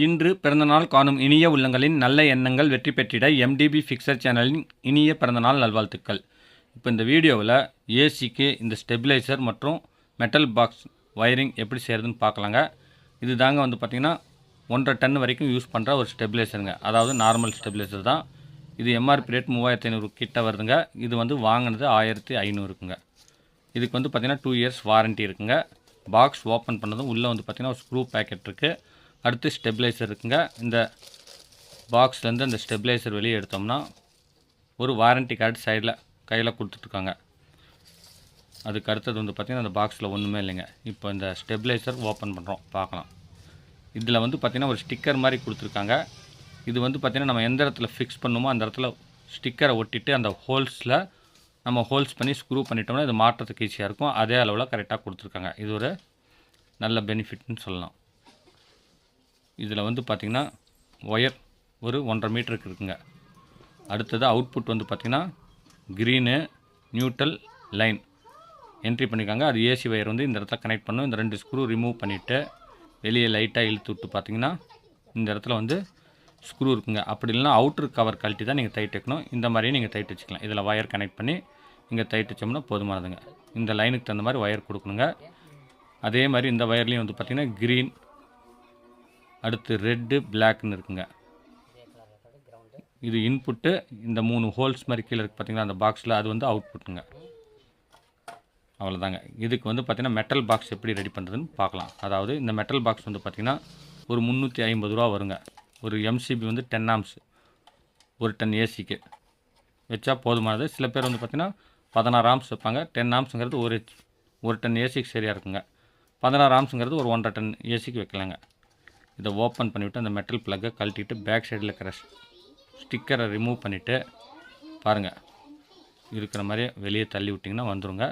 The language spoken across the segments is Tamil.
இன்று பிறந்தநாள் காணும் இனிய உள்ளங்களின் நல்ல எண்ணங்கள் வெற்றி பெற்றிட எம்டிபி ஃபிக்சர் சேனலின் இனிய பிறந்தநாள் நல்வாழ்த்துக்கள். இப்போ இந்த வீடியோவில் ஏசிக்கு இந்த ஸ்டெபிலைசர் மற்றும் மெட்டல் பாக்ஸ் வயரிங் எப்படி செய்கிறதுன்னு பார்க்கலாங்க இது தாங்க வந்து பார்த்திங்கன்னா ஒன்றரை டன் வரைக்கும் யூஸ் பண்ணுற ஒரு ஸ்டெபிலைசருங்க. அதாவது நார்மல் ஸ்டெபிலைசர் தான். இது எம்ஆர்பி ரேட் மூவாயிரத்தி ஐநூறு கிட்ட வருதுங்க. இது வந்து வாங்கினது ஆயிரத்தி ஐநூறுக்குங்க. இதுக்கு வந்து பார்த்திங்கன்னா டூ இயர்ஸ் வாரண்ட்டி இருக்குங்க. பாக்ஸ் ஓப்பன் பண்ணதும் உள்ளே வந்து பார்த்திங்கன்னா ஒரு ஸ்க்ரூ பேக்கெட் இருக்குது அடுத்து ஸ்டெபிளைசர் இருக்குங்க. இந்த பாக்ஸ்லேருந்து அந்த ஸ்டெபிளைசர் வெளியே எடுத்தோம்னா ஒரு வாரண்ட்டி கார்டு சைடில் கையில் கொடுத்துட்ருக்காங்க. அதுக்கு அடுத்தது வந்து பார்த்திங்கன்னா அந்த பாக்ஸில் ஒன்றுமே இல்லைங்க. இப்போ இந்த ஸ்டெபிளைசர் ஓப்பன் பண்ணுறோம் பார்க்கலாம். இதில் வந்து பார்த்திங்கன்னா ஒரு ஸ்டிக்கர் மாதிரி கொடுத்துருக்காங்க. இது வந்து பார்த்திங்கன்னா நம்ம எந்த இடத்துல ஃபிக்ஸ் பண்ணுமோ அந்த இடத்துல ஸ்டிக்கரை ஒட்டிட்டு அந்த ஹோல்ஸில் நம்ம ஹோல்ஸ் பண்ணி ஸ்க்ரூ பண்ணிட்டோம்னா இது மாற்றத்துக்கு ஈஸியாக இருக்கும். அதே அளவில் கரெக்டாக கொடுத்துருக்காங்க. இது ஒரு நல்ல பெனிஃபிட்னு சொல்லலாம். இதில் வந்து பார்த்திங்கன்னா ஒயர் ஒரு ஒன்றரை மீட்டருக்கு இருக்குங்க அடுத்தது அவுட்புட் வந்து பார்த்திங்கன்னா க்ரீனு நியூட்ரல் லைன் என்ட்ரி பண்ணியிருக்காங்க. அது ஏசி ஒயர் வந்து இந்த இடத்துல கனெக்ட் பண்ணும். இந்த ரெண்டு ஸ்க்ரூ ரிமூவ் பண்ணிவிட்டு வெளியே லைட்டாக இழுத்து விட்டு பார்த்தீங்கன்னா இந்த இடத்துல வந்து ஸ்க்ரூ இருக்குங்க. அப்படி இல்லைனா அவுட்ரு கவர் கழட்டி தான் நீங்கள் தைட் வைக்கணும். இந்த மாதிரியே நீங்கள் தைட் வச்சுக்கலாம். இதில் ஒயர் கனெக்ட் பண்ணி இங்கே தைட் வச்சோம்னா போதுமானதுங்க. இந்த லைனுக்கு தகுந்த மாதிரி ஒயர் கொடுக்கணுங்க. அதே மாதிரி இந்த ஒயர்லேயும் வந்து பார்த்திங்கன்னா க்ரீன் அடுத்து ரெட்டு பிளாக்னு இருக்குங்க. இது இன்புட்டு இந்த மூணு ஹோல்ஸ் மாதிரி கீழே இருக்குது பார்த்திங்கன்னா அந்த பாக்ஸில் அது வந்து அவுட்புட்டுங்க அவ்வளோதாங்க இதுக்கு வந்து பார்த்திங்கன்னா மெட்டல் பாக்ஸ் எப்படி ரெடி பண்ணுறதுன்னு பார்க்கலாம். அதாவது இந்த மெட்டல் பாக்ஸ் வந்து பார்த்திங்கன்னா ஒரு முந்நூற்றி ஐம்பது ரூபா வருங்க. ஒரு எம்சிபி வந்து டென் ஆம்ஸ் ஒரு டன் ஏசிக்கு வச்சா போதுமானது. சில பேர் வந்து பார்த்திங்கன்னா பதினாறு ஆம்ஸ் வைப்பாங்க. டென் ஆம்ஸுங்கிறது ஒரு ஒரு டன் ஏசிக்கு சரியாக இருக்குங்க. பதினாறு ஆம்ஸுங்கிறது ஒரு ஒன்றரை டன் ஏசிக்கு வைக்கலாங்க. இதை ஓப்பன் பண்ணிவிட்டு அந்த மெட்டல் ப்ளக்கை கழட்டிட்டு பேக் சைடில் இருக்கிற ஸ்டிக்கரை ரிமூவ் பண்ணிவிட்டு பாருங்கள் இருக்கிற மாதிரியே வெளியே தள்ளி விட்டிங்கன்னா வந்துருங்க.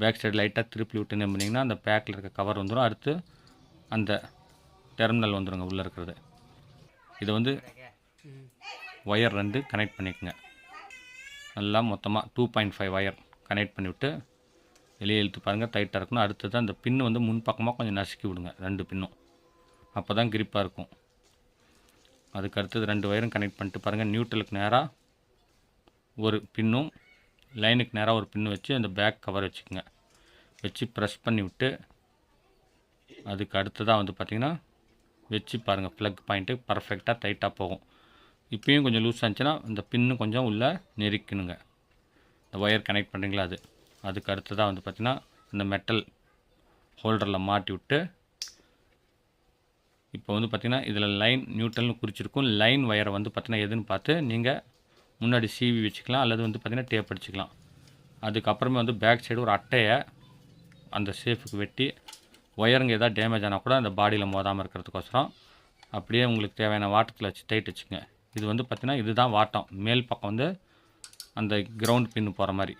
பேக் சைடு லைட்டாக திருப்பி விட்டு நம்பினீங்கன்னா அந்த பேக்கில் இருக்க கவர் வந்துடும் அடுத்து அந்த டெர்மினல் வந்துடுங்க உள்ளே இருக்கிறது. இதை வந்து ஒயர் ரெண்டு கனெக்ட் பண்ணிக்கோங்க. நல்லா மொத்தமாக two point five wire connect பண்ணிவிட்டு வெளியே இழுத்து பாருங்கள் டைட்டாக இருக்கணும். அடுத்தது அந்த பின்னு வந்து முன்பக்கமாக கொஞ்சம் நசுக்கி விடுங்க. ரெண்டு பின்னும் அப்போ தான் கிரிப்பாக இருக்கும். அதுக்கு அடுத்தது ரெண்டு ஒயரும் கனெக்ட் பண்ணிட்டு பாருங்கள் நியூட்ரலுக்கு நேராக ஒரு பின்னும் லைனுக்கு நேராக ஒரு பின்னு வச்சு அந்த பேக் கவர் வச்சுக்கோங்க. வச்சு ப்ரெஸ் பண்ணி விட்டு அதுக்கு அடுத்ததாக வந்து பார்த்திங்கன்னா வச்சு பாருங்கள் ப்ளக் பாயிண்ட்டு பர்ஃபெக்டாக டைட்டாக போகும். இப்பயும் கொஞ்சம் லூஸ் ஆச்சுன்னா இந்த பின்னு கொஞ்சம் உள்ளே நெருக்கணுங்க. இந்த ஒயர் கனெக்ட் பண்ணுறீங்களா அது? அதுக்கு அடுத்ததாக வந்து பார்த்திங்கன்னா இந்த மெட்டல் ஹோல்டரில் மாட்டி விட்டு இப்போ வந்து பார்த்திங்கன்னா இதில் லைன் நியூட்ரல்னு குறிச்சிருக்கும். லைன் ஒயரை வந்து பார்த்திங்கன்னா எதுன்னு பார்த்து நீங்கள் முன்னாடி சீவி வச்சுக்கலாம் அல்லது வந்து பார்த்திங்கன்னா டேப் அடிச்சுக்கலாம். அதுக்கப்புறமே வந்து பேக் சைடு ஒரு அட்டையை அந்த சேஃபுக்கு வெட்டி ஒயருங்க எதாவது டேமேஜ் ஆனால் கூட அந்த பாடியில் மோதாமல் இருக்கிறதுக்கோசரம் அப்படியே உங்களுக்கு தேவையான வாட்டத்தில் வச்சு டைட் வச்சுங்க இது வந்து பார்த்திங்கன்னா இதுதான் வாட்டம். மேல் பக்கம் வந்து அந்த கிரவுண்ட் பின்னு போகிற மாதிரி.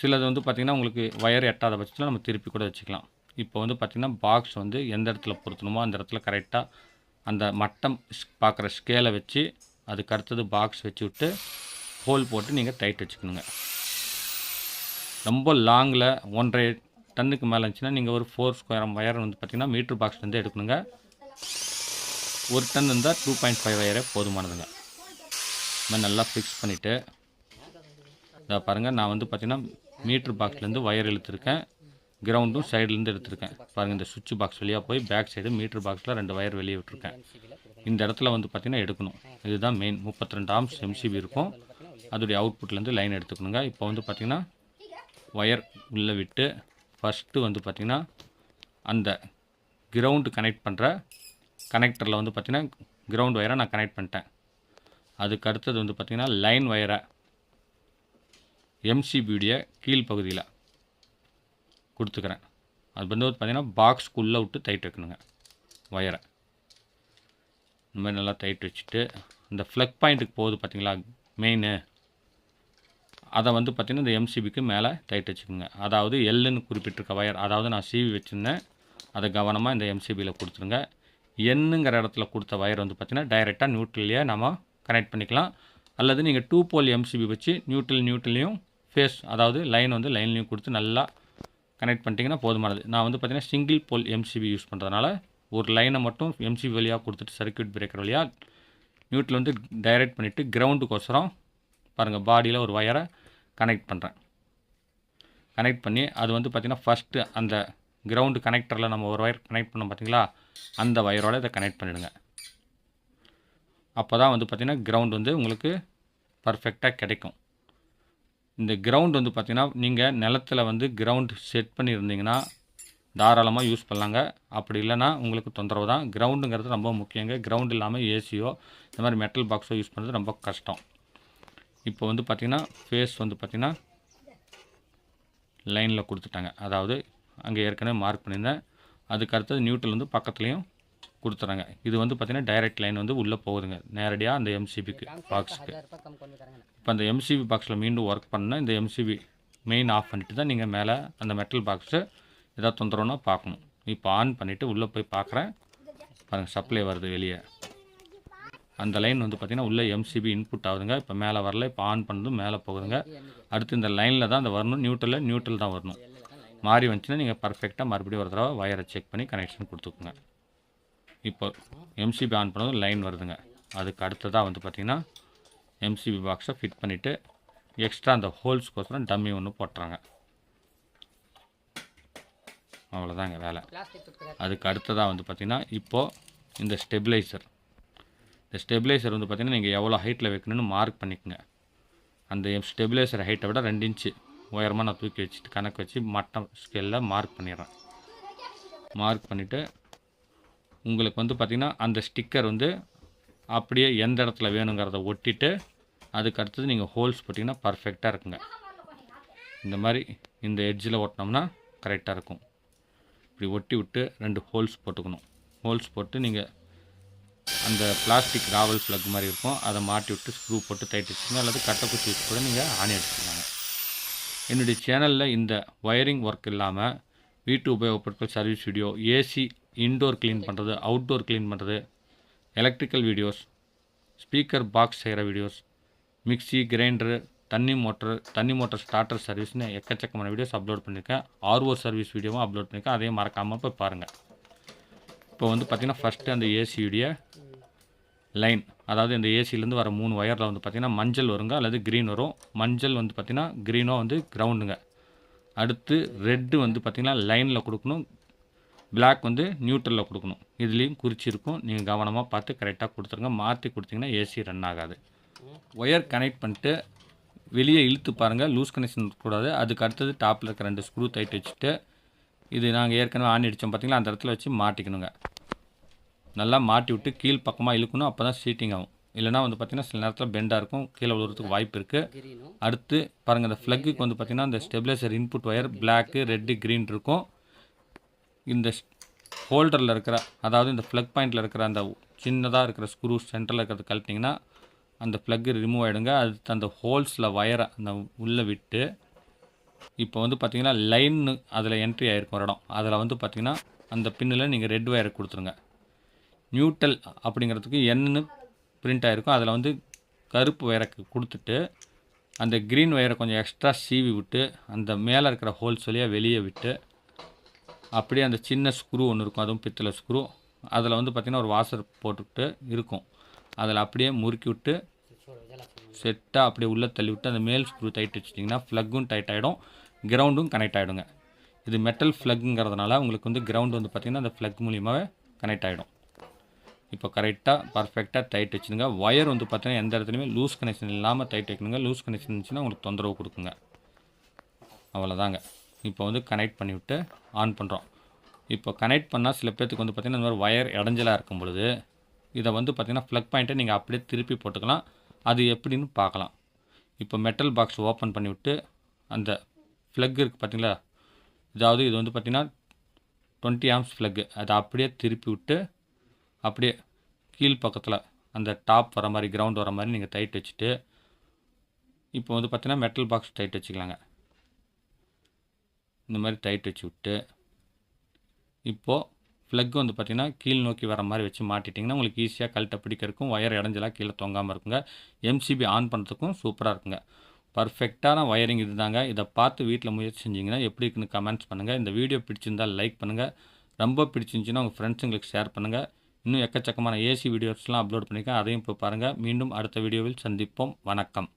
சிலது வந்து பார்த்திங்கன்னா உங்களுக்கு ஒயர் எட்டாத பட்சத்தில் நம்ம திருப்பி கூட வச்சுக்கலாம். இப்போ வந்து பார்த்திங்கன்னா பாக்ஸ் வந்து எந்த இடத்துல பொருத்தணுமோ அந்த இடத்துல கரெக்டாக அந்த மட்டம் பார்க்குற ஸ்கேலை வச்சு அதுக்கு அடுத்தது பாக்ஸ் வச்சு விட்டு ஹோல் போட்டு நீங்கள் டைட் வச்சுக்கணுங்க. ரொம்ப லாங்கில் ஒன்றரை டன்னுக்கு மேலே இருந்துச்சுன்னா நீங்கள் ஒரு ஃபோர் ஸ்கொயர் ஒயர் வந்து பார்த்திங்கன்னா மீட்ரு பாக்ஸ்லேருந்து எடுக்கணுங்க. ஒரு டன் இருந்தால் டூ பாயிண்ட் ஃபைவ் ஒயரே போதுமானதுங்க. இந்த மாதிரி நல்லா ஃபிக்ஸ் பண்ணிவிட்டு இதை பாருங்கள் நான் வந்து பார்த்திங்கன்னா மீட்ரு பாக்ஸ்லேருந்து ஒயர் இழுத்துருக்கேன். கிரவுண்டும் சைட்லேருந்து எடுத்திருக்கேன். பாருங்கள் இந்த சுவிட்ச் பாக்ஸ் வழியாக போய் பேக் சைடு மீட்ரு பாக்ஸில் ரெண்டு ஒயர் வெளியே விட்டுருக்கேன். இந்த இடத்துல வந்து பார்த்திங்கன்னா எடுக்கணும். இதுதான் மெயின் முப்பத்தி ரெண்டு ஆம்ஸ் எம்சிபி இருக்கும். அதோடைய அவுட்புட்லேருந்து லைன் எடுத்துக்கணுங்க. இப்போ வந்து பார்த்திங்கன்னா ஒயர் உள்ளே விட்டு ஃபஸ்ட்டு வந்து பார்த்திங்கன்னா அந்த கிரவுண்டு கனெக்ட் பண்ணுற கனெக்டரில் வந்து பார்த்திங்கன்னா கிரவுண்ட் ஒயரை நான் கனெக்ட் பண்ணிட்டேன். அதுக்கு அடுத்தது வந்து பார்த்திங்கன்னா லைன் ஒயரை எம்சிபியுடைய கீழ்ப்பகுதியில் கொடுத்துக்கிறேன். அது வந்து பார்த்திங்கன்னா பாக்ஸ்க்குள்ளே விட்டு டைட் வைக்கணுங்க. ஒயரை இந்த மாதிரி நல்லா டைட் வச்சுட்டு இந்த ஃப்ளக் பாயிண்ட்டுக்கு போகுது பார்த்தீங்களா மெயினு அதை வந்து பார்த்திங்கன்னா இந்த எம்சிபிக்கு மேலே டைட் வச்சுக்கோங்க. அதாவது எல்லுன்னு குறிப்பிட்டிருக்க ஒயர் அதாவது நான் சிவி வச்சுருந்தேன். அதை கவனமாக இந்த எம்சிபியில் கொடுத்துருங்க. எண்ணுங்கிற இடத்துல கொடுத்த ஒயர் வந்து பார்த்திங்கன்னா டைரெக்டாக நியூட்ரலையே நம்ம கனெக்ட் பண்ணிக்கலாம். அல்லது நீங்கள் டூ போல் எம்சிபி வச்சு நியூட்ரல் நியூட்ரலையும் ஃபேஸ் அதாவது லைன் வந்து லைன்லையும் கொடுத்து நல்லா கனெக்ட் பண்ணிட்டீங்கன்னா போதுமானது. நான் வந்து பார்த்திங்கன்னா சிங்கிள் போல் எம்சிபி யூஸ் பண்ணுறதுனால ஒரு லைனை மட்டும் எம்சிபி வழியாக கொடுத்துட்டு சர்க்யூட் பிரேக்கர் வழியாக நியூட்டில் வந்து டைரக்ட் பண்ணிவிட்டு கிரவுண்டுக்கோசரம் பாருங்கள் பாடியில் ஒரு ஒயரை கனெக்ட் பண்ணுறேன் கனெக்ட் பண்ணி அது வந்து பார்த்திங்கன்னா ஃபஸ்ட்டு அந்த கிரவுண்டு கனெக்டரில் நம்ம ஒரு ஒயர் கனெக்ட் பண்ணோம் பார்த்தீங்களா அந்த ஒயரோட இதை கனெக்ட் பண்ணிவிடுங்க அப்போ தான் வந்து பார்த்திங்கன்னா கிரவுண்ட் வந்து உங்களுக்கு பர்ஃபெக்டாக கிடைக்கும். இந்த கிரவுண்ட் வந்து பார்த்திங்கன்னா நீங்கள் நிலத்தில் வந்து கிரவுண்ட் செட் பண்ணியிருந்தீங்கன்னா தாராளமாக யூஸ் பண்ணலாங்க. அப்படி இல்லைன்னா உங்களுக்கு தொந்தரவு தான். கிரவுண்டுங்கிறது ரொம்ப முக்கியங்க. கிரவுண்ட் இல்லாமல் ஏசியோ இந்த மாதிரி மெட்டல் பாக்ஸோ யூஸ் பண்ணுறது ரொம்ப கஷ்டம். இப்போ வந்து பார்த்திங்கன்னா ஃபேஸ் வந்து பார்த்திங்கன்னா லைனில் கொடுத்துட்டாங்க. அதாவது அங்கே ஏற்கனவே மார்க் பண்ணியிருந்தேன். அதுக்கு அடுத்தது நியூட்ரல் வந்து பக்கத்துலேயும் கொடுத்துறாங்க. இது வந்து பார்த்திங்கன்னா டைரக்ட் லைன் வந்து உள்ளே போகுதுங்க. நேரடியாக அந்த எம்சிபிக்கு பாக்ஸுக்கு இப்போ அந்த எம்சிபி பாக்ஸில் மீண்டும் ஒர்க் பண்ணால் இந்த எம்சிபி மெயின் ஆஃப் பண்ணிட்டு தான் நீங்கள் மேலே அந்த மெட்டல் பாக்ஸு ஏதாவது தொந்தரவுனா பார்க்கணும். இப்போ ஆன் பண்ணிவிட்டு உள்ளே போய் பார்க்குறேன். பாருங்கள் சப்ளை வருது வெளியே. அந்த லைன் வந்து பார்த்திங்கன்னா உள்ளே எம்சிபி இன்புட் ஆகுதுங்க. இப்போ மேலே வரல இப்போ ஆன் பண்ணதும் மேலே போகுதுங்க. அடுத்து இந்த லைனில் தான் அந்த வரணும். நியூட்ரலில் நியூட்ரல் தான் வரணும். மாறி வந்துச்சுன்னா நீங்கள் பர்ஃபெக்டாக மறுபடியும் ஒரு தடவை வயரை செக் பண்ணி கனெக்ஷன் கொடுத்துக்குங்க. இப்போ எம்சிபி ஆன் பண்ணதும் லைன் வருதுங்க. அதுக்கு அடுத்ததாக வந்து பார்த்திங்கன்னா எம்சிபி பாக்ஸை ஃபிட் பண்ணிவிட்டு எக்ஸ்ட்ரா அந்த ஹோல்ஸ்க்கோசரம் டம்மி ஒன்று போட்டுறாங்க. அவ்வளோதாங்க வேலை. அதுக்கு அடுத்ததாக வந்து பார்த்திங்கன்னா இப்போது இந்த ஸ்டெபிளைசர் இந்த ஸ்டெபிளைசர் வந்து பார்த்திங்கன்னா நீங்கள் எவ்வளோ ஹைட்டில் வைக்கணும்னு மார்க் பண்ணிக்கோங்க. அந்த ஸ்டெபிளைசர் ஹைட்டை விட ரெண்டு இன்ச்சு உயரமாக நான் தூக்கி வச்சுட்டு கணக்கு வச்சு மட்டம் ஸ்கேலில் மார்க் பண்ணிடுறேன். மார்க் பண்ணிவிட்டு உங்களுக்கு வந்து பார்த்திங்கன்னா அந்த ஸ்டிக்கர் வந்து அப்படியே எந்த இடத்துல வேணுங்கிறத ஒட்டிட்டு அதுக்கு அடுத்தது நீங்கள் ஹோல்ஸ் போட்டிங்கன்னா பர்ஃபெக்டாக இருக்குங்க. இந்த மாதிரி இந்த எட்ஜில் ஒட்டினோம்னா கரெக்டாக இருக்கும். இப்படி ஒட்டி விட்டு ரெண்டு ஹோல்ஸ் போட்டுக்கணும். ஹோல்ஸ் போட்டு நீங்கள் அந்த பிளாஸ்டிக் ராவல் ஃப்ளக் மாதிரி இருக்கும். அதை மாட்டி விட்டு ஸ்க்ரூ போட்டு டைட் வச்சுக்கோங்க. அல்லது கட்டைக்குச்சி வச்சு கூட நீங்கள் ஆணி அடிச்சுக்கலாங்க. என்னுடைய சேனலில் இந்த ஒயரிங் ஒர்க் இல்லாமல் வீட்டு உபயோகப்பொருட்கள் service video AC indoor clean பண்ணுறது அவுட்டோர் க்ளீன் பண்ணுறது எலக்ட்ரிக்கல் வீடியோஸ் ஸ்பீக்கர் பாக்ஸ் செய்கிற வீடியோஸ் மிக்சி கிரைண்டரு தண்ணி மோட்டர் தண்ணி மோட்டர் ஸ்டார்டர் சர்வீஸ்னு எக்கச்சக்கமான வீடியோஸ் அப்லோட் பண்ணியிருக்கேன் ஆர்ஓ சர்வீஸ் வீடியோவும் அப்லோட் பண்ணியிருக்கேன் அதையும் மறக்காமல் போய் பாருங்கள் இப்போ வந்து பார்த்திங்கன்னா ஃபஸ்ட்டு அந்த ஏசியுடைய லைன் அதாவது இந்த ஏசிலேருந்து வர மூணு ஒயரில் வந்து பார்த்திங்கன்னா மஞ்சள் வருங்க அல்லது க்ரீன் வரும். மஞ்சள் வந்து பார்த்திங்கன்னா க்ரீனோ வந்து கிரவுண்டுங்க அடுத்து ரெட்டு வந்து பார்த்திங்கன்னா லைனில் கொடுக்கணும். பிளாக் வந்து நியூட்ரலில் கொடுக்கணும். இதுலேயும் குறிச்சிருக்கும் நீங்கள் கவனமாக பார்த்து கரெக்டாக கொடுத்துருங்க. மாற்றி கொடுத்தீங்கன்னா ஏசி ரன் ஆகாது. ஒயர் கனெக்ட் பண்ணிட்டு வெளியே இழுத்து பாருங்கள் லூஸ் கனெக்ஷன் கூடாது. அதுக்கு அடுத்தது டாப்பில் இருக்க ரெண்டு ஸ்க்ரூ தைட்டு வச்சுட்டு இது நாங்கள் ஏற்கனவே ஆணி அடித்தோம் பார்த்தீங்களா அந்த இடத்துல வச்சு மாட்டிக்கணுங்க. நல்லா மாட்டி விட்டு கீழ் பக்கமாக இழுக்கணும். அப்போ தான் சீட்டிங் ஆகும். இல்லைனா வந்து பார்த்திங்கன்னா சில நேரத்தில் பெண்டாக இருக்கும். கீழே விழுறதுக்கு வாய்ப்பு இருக்குது அடுத்து பாருங்கள் அந்த ஃப்ளக்குக்கு வந்து பார்த்திங்கன்னா அந்த stabiliser input wire black red green இருக்கும். இந்த ஹோல்டரில் இருக்கிற அதாவது இந்த ஃப்ளக் பாயிண்டில் இருக்கிற அந்த சின்னதாக இருக்கிற ஸ்க்ரூ சென்டரில் இருக்கிறத கழட்டிங்கன்னா அந்த ப்ளக்கு ரிமூவ் ஆகிடுங்க அது அந்த ஹோல்ஸில் வயரை அந்த உள்ளே விட்டு இப்போ வந்து பார்த்திங்கன்னா லைன் அதில் என்ட்ரி ஆகிருக்கும் ஒரு இடம். அதில் வந்து பார்த்திங்கன்னா அந்த பின்னில் நீங்கள் ரெட் ஒயரை கொடுத்துருங்க. நியூட்ரல் அப்படிங்கிறதுக்கு என்னன்னு பிரிண்ட் ஆகிருக்கும் அதில் வந்து கருப்பு ஒயரை கொடுத்துட்டு அந்த க்ரீன் ஒயரை கொஞ்சம் எக்ஸ்ட்ரா சீவி விட்டு அந்த மேலே இருக்கிற ஹோல்ஸ் வழியாக வெளியே விட்டு அப்படியே அந்த சின்ன ஸ்க்ரூ ஒன்று இருக்கும். அதுவும் பித்தளை ஸ்க்ரூ அதில் வந்து பார்த்திங்கன்னா ஒரு வாசர் போட்டுக்கிட்டு இருக்கும். அதில் அப்படியே முறுக்கி விட்டு செட்டாக அப்படியே உள்ளே தள்ளி விட்டு அந்த மேல் ஸ்க்ரூ டைட் வச்சிட்டிங்கன்னா ஃப்ளக்கும் டைட் ஆகிடும் கிரவுண்டும் கனெக்ட் ஆகிடுங்க இது மெட்டல் ஃப்ளக்குங்கிறதுனால உங்களுக்கு வந்து கிரவுண்ட் வந்து பார்த்திங்கன்னா அந்த ஃப்ளக் மூலியமாகவே கனெக்ட் ஆகிடும் இப்போ கரெக்டாக பர்ஃபெக்டாக டைட் வச்சுருங்க ஒயர் வந்து பார்த்தீங்கன்னா எந்த இடத்துலையுமே லூஸ் கனெக்ஷன் இல்லாமல் டைட் வைக்கணுங்க. லூஸ் கனெக்ஷன் இருந்துச்சுன்னா உங்களுக்கு தொந்தரவு கொடுக்குங்க. அவ்வளோதாங்க இப்போ வந்து கனெக்ட் பண்ணிவிட்டு ஆன் பண்ணுறோம் இப்போ கனெக்ட் பண்ணால் சில பேர்த்துக்கு வந்து பார்த்திங்கன்னா இந்த மாதிரி ஒயர் இடைஞ்சலாக இருக்கும் பொழுது இதை வந்து பார்த்திங்கன்னா ப்ளக் பாயிண்ட்டை நீங்கள் அப்படியே திருப்பி போட்டுக்கலாம். அது எப்படின்னு பார்க்கலாம். இப்போ மெட்டல் பாக்ஸ் ஓப்பன் பண்ணிவிட்டு அந்த ஃப்ளக் இருக்குது பார்த்திங்களா இதாவது இது வந்து பார்த்திங்கன்னா டுவெண்ட்டி ஆம்ஸ் ஃப்ளக்கு அதை அப்படியே திருப்பி விட்டு அப்படியே கீழ் பக்கத்தில் அந்த டாப் வர மாதிரி கிரவுண்ட் வர மாதிரி நீங்கள் டைட் வச்சுட்டு இப்போ வந்து பார்த்திங்கன்னா மெட்டல் பாக்ஸ் டைட் வச்சுக்கலாங்க. இந்த மாதிரி டைட் வச்சு விட்டு இப்போது ஃப்ளக் வந்து பார்த்திங்கன்னா கீழ் நோக்கி வர மாதிரி வச்சு மாட்டிட்டிங்கன்னா உங்களுக்கு ஈஸியாக கழட்டை பிடிக்கிறதுக்கும் ஒயர் இடைஞ்சலாக கீழே தொங்காமல் இருக்குங்க. எம்சிபி ஆன் பண்ணுறதுக்கும் சூப்பராக இருக்குங்க. பர்ஃபெக்டான ஒயரிங் இதுதாங்க. இதை பார்த்து வீட்டில் முயற்சி செஞ்சிங்கன்னா எப்படி இருக்குன்னு கமெண்ட்ஸ் பண்ணுங்கள் இந்த வீடியோ பிடிச்சிருந்தால் லைக் பண்ணுங்கள் ரொம்ப பிடிச்சிருந்துச்சின்னா உங்கள் ஃப்ரெண்ட்ஸுங்களுக்கு ஷேர் பண்ணுங்கள் இன்னும் எக்கச்சக்கமான ஏசி வீடியோஸ்லாம் அப்லோட் பண்ணியிருக்கேன் அதையும் இப்போ பாருங்கள் மீண்டும் அடுத்த வீடியோவில் சந்திப்போம். வணக்கம்.